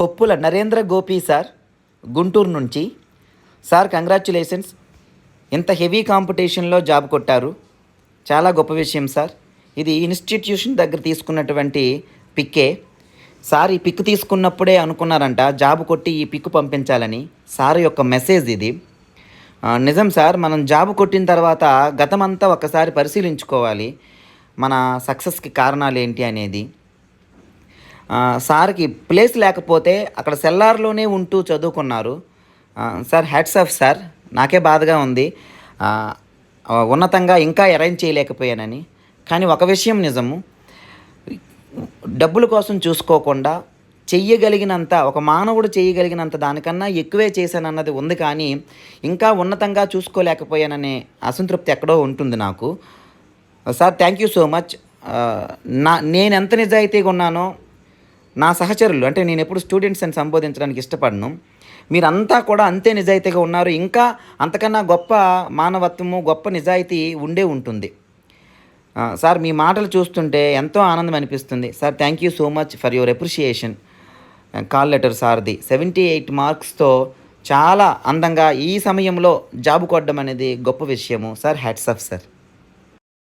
Koppula Narendra Gopi sir Guntur నుంచి. Sir congratulations ఇంత heavy కాంపిటీషన్లో జాబ్ కొట్టారు. చాలా గొప్ప విషయం సార్. ఇది ఇన్స్టిట్యూషన్ దగ్గర తీసుకున్నటువంటి పిక్కే. సార్ ఈ పిక్ తీసుకున్నప్పుడే అనుకున్నారంట జాబ్ కొట్టి ఈ పిక్ పంపించాలని. సార్ యొక్క మెసేజ్ ఇది. నిజం సార్ మనం జాబ్ కొట్టిన తర్వాత గతమంతా ఒకసారి పరిశీలించుకోవాలి. మన సక్సెస్కి కారణాలు ఏంటి అనేది. సార్కి ప్లేస్ లేకపోతే అక్కడ సెల్లార్లోనే ఉంటూ చదువుకున్నారు. Sir hats off sir. నాకే బాధగా ఉంది. ఉన్నతంగా ఇంకా అరేంజ్ చేయలేకపోయానని. కానీ ఒక విషయం నిజము. డబ్బుల కోసం చూసుకోకుండా చెయ్యగలిగినంత ఒక మానవుడు చేయగలిగినంత దానికన్నా ఎక్కువే చేశానన్నది ఉంది కానీ ఇంకా ఉన్నతంగా చూసుకోలేకపోయాననే అసంతృప్తి ఎక్కడో ఉంటుంది నాకు. Sir thank you so much నా నేను ఎంత నిజాయితీగా ఉన్నానో నా సహచరులు అంటే నేను ఎప్పుడు స్టూడెంట్స్ అని సంబోధించడానికి ఇష్టపడను. మీరంతా కూడా అంతే నిజాయితీగా ఉన్నారు. ఇంకా అంతకన్నా గొప్ప మానవత్వము గొప్ప నిజాయితీ ఉండే ఉంటుంది. సార్ మీ మాటలు చూస్తుంటే ఎంతో ఆనందం అనిపిస్తుంది. Sir thank you so much for your appreciation call letter సార్ది. Seventy eight మార్క్స్తో చాలా అందంగా ఈ సమయంలో జాబ్ కొట్టడం అనేది గొప్ప విషయము. Sir hats off sir